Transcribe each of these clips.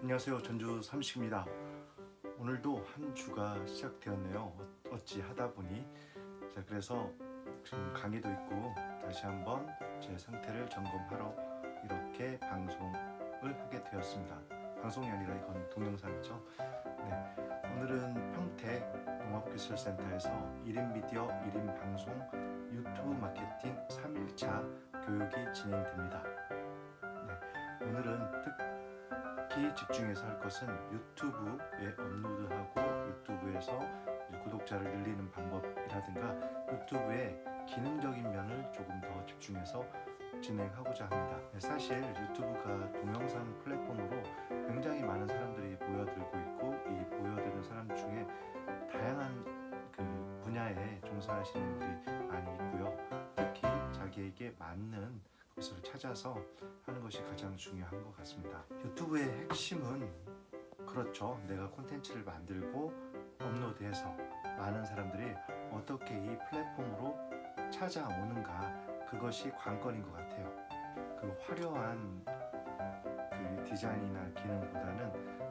안녕하세요. 전주 삼식입니다. 오늘도 한 주가 시작되었네요. 어- 어찌 하다 보니 자 그래서 지금 강의도 있고 다시 한번 제 상태를 점검하러 이렇게 방송을 하게 되었습니다. 방송이 아니라 이건 동영상이죠. 네, 오늘은 평택 농업기술센터에서 1인 미디어 1인 방송 유튜브 마케팅 3일차 교육이 진행됩니다. 특히 집중해서 할 것은 유튜브에 업로드하고 유튜브에서 구독자를 늘리는 방법이라든가 유튜브의 기능적인 면을 조금 더 집중해서 진행하고자 합니다. 네, 사실 유튜브가 동영상 플랫폼으로 굉장히 많은 사람들이 모여들고 있고 이 모여드는 사람 중에 다양한 그 분야에 종사하시는 분들이 많이 있고요. 특히 자기에게 맞는 것을 찾아서 하는 것이 가장 중요한 것 같습니다. 유튜브의 핵심은 그렇죠. 내가 콘텐츠를 만들고 업로드해서 많은 사람들이 어떻게 이 플랫폼으로 찾아오는가 그것이 관건인 것 같아요. 그 화려한 그 디자인이나 기능보다는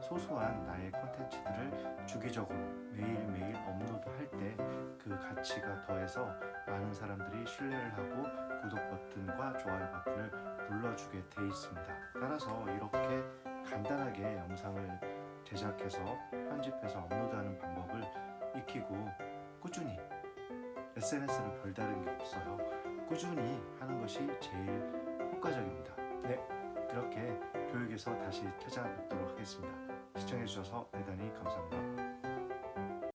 소소한 나의 콘텐츠들을 주기적으로 매일매일 업로드할 때 그 가치가 더해서 많은 사람들이 신뢰를 하고 구독 버튼과 좋아요 버튼을 눌러주게 돼 있습니다. 따라서 이렇게 간단하게 영상을 제작해서 편집해서 업로드하는 방법을 익히고 꾸준히 SNS는 별다른 게 없어요. 꾸준히 하는 것이 제일 효과적입니다. 네, 이렇게 교육에서 다시 찾아뵙도록 하겠습니다. 시청해주셔서 대단히 감사합니다.